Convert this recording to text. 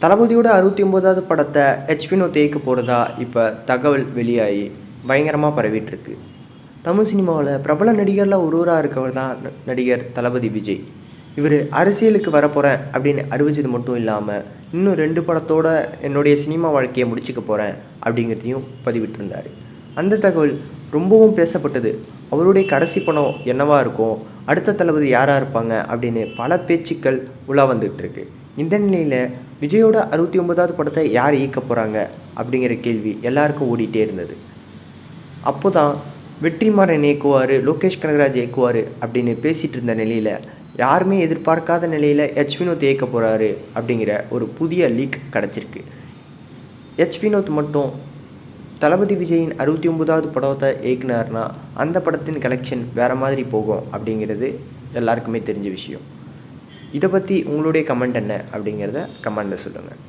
தளபதியோட அறுபத்தி ஒம்போதாவது படத்தை ஹெச் வினோத் தேய்க்க போகிறதா இப்போ தகவல் வெளியாகி பயங்கரமாக பரவிட்டுருக்கு. தமிழ் சினிமாவில் பிரபல நடிகரில் ஒருவராக இருக்கவர் தான் ந- நடிகர் தளபதி விஜய். இவர் அரசியலுக்கு வரப்போகிறேன் அப்படின்னு அறிவிச்சது மட்டும் இல்லாமல் இன்னும் ரெண்டு படத்தோட என்னுடைய சினிமா வாழ்க்கையை முடிச்சுக்க போகிறேன் அப்படிங்கிறதையும் பதிவிட்டிருந்தார். அந்த தகவல் ரொம்பவும் பேசப்பட்டது. அவருடைய கடைசி படம் என்னவாக இருக்கும் அடுத்த தளபதி யாராக இருப்பாங்க அப்படின்னு பல பேச்சுக்கள் உலா வந்துகிட்ருக்கு இந்த நிலையில் விஜயோட அறுபத்தி ஒன்பதாவது படத்தை யார் இயக்க போகிறாங்க அப்படிங்கிற கேள்வி எல்லாருக்கும் ஓடிட்டே இருந்தது. அப்போ தான் வெற்றிமாறன் இயக்குவார் லோகேஷ் கனகராஜ் இயக்குவார் அப்படின்னு பேசிகிட்டு இருந்த நிலையில் யாருமே எதிர்பார்க்காத நிலையில் ஹெச் வினோத் இயக்க போகிறாரு அப்படிங்கிற ஒரு புதிய லீக் கிடச்சிருக்கு. ஹெச் வினோத் மட்டும் தளபதி விஜயின் அறுபத்தி ஒன்பதாவது படத்தை இயக்குனார்னா அந்த படத்தின் கலெக்ஷன் வேறு மாதிரி போகும் அப்படிங்கிறது எல்லாருக்குமே தெரிஞ்ச விஷயம். இதை பற்றி உங்களுடைய கமெண்ட் என்ன அப்படிங்கிறத கமெண்டில் சொல்லுங்கள்